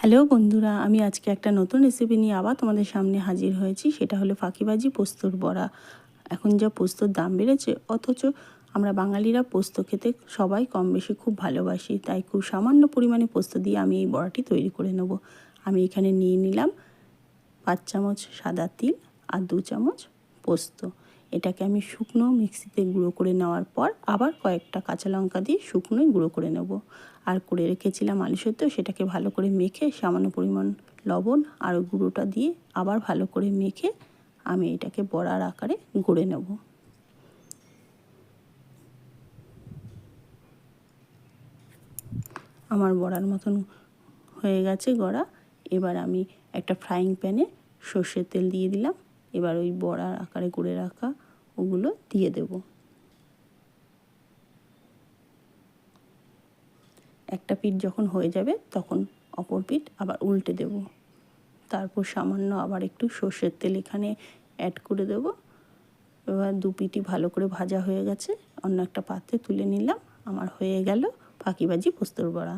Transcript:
Hello বন্ধুরা, আমি আজকে একটা নতুন রেসিপি নিয়ে আবার তোমাদের সামনে হাজির হয়েছি, সেটা হলো ফাঁকিবাজি পোস্তর বড়া। এখন যা পোস্তর দাম বেড়েছে, অথচ আমরা বাঙালিরা পোস্ত খেতে সবাই কম বেশি খুব ভালোবাসি, তাই খুব সামান্য পরিমাণে পোস্ত দিয়ে আমি এই বড়াটি তৈরি করে নেব। আমি এখানে নিয়ে নিলাম পাঁচ চামচ সাদা তিল আর দু চামচ পোস্ত। এটাকে আমি শুকনো মিক্সিতে গুঁড়ো করে নেওয়ার পর আবার কয়েকটা কাঁচা লঙ্কা দিয়ে শুকনোই গুঁড়ো করে নেব। আর করে রেখেছিলাম আলু সেদ্ধ, সেটাকে ভালো করে মেখে সামান্য পরিমাণ লবণ আর গুঁড়োটা দিয়ে আবার ভালো করে মেখে আমি এটাকে বড়ার আকারে গড়ে নেব। আমার বড়ার মতন হয়ে গেছে গড়া। এবার আমি একটা ফ্রাইং প্যানে সর্ষের তেল দিয়ে দিলাম। এবার ওই বড়ার আকারে করে রাখা ওগুলো দিয়ে দেব। একটা পিঠ যখন হয়ে যাবে তখন অপর পিঠ আবার উল্টে দেব। তারপর সামান্য আবার একটু সর্ষের তেল এখানে অ্যাড করে দেব। এবার দু পিঠই ভালো করে ভাজা হয়ে গেছে। অন্য একটা পাত্রে তুলে নিলাম। আমার হয়ে গেল ফাঁকিবাজি পোস্তর বড়া।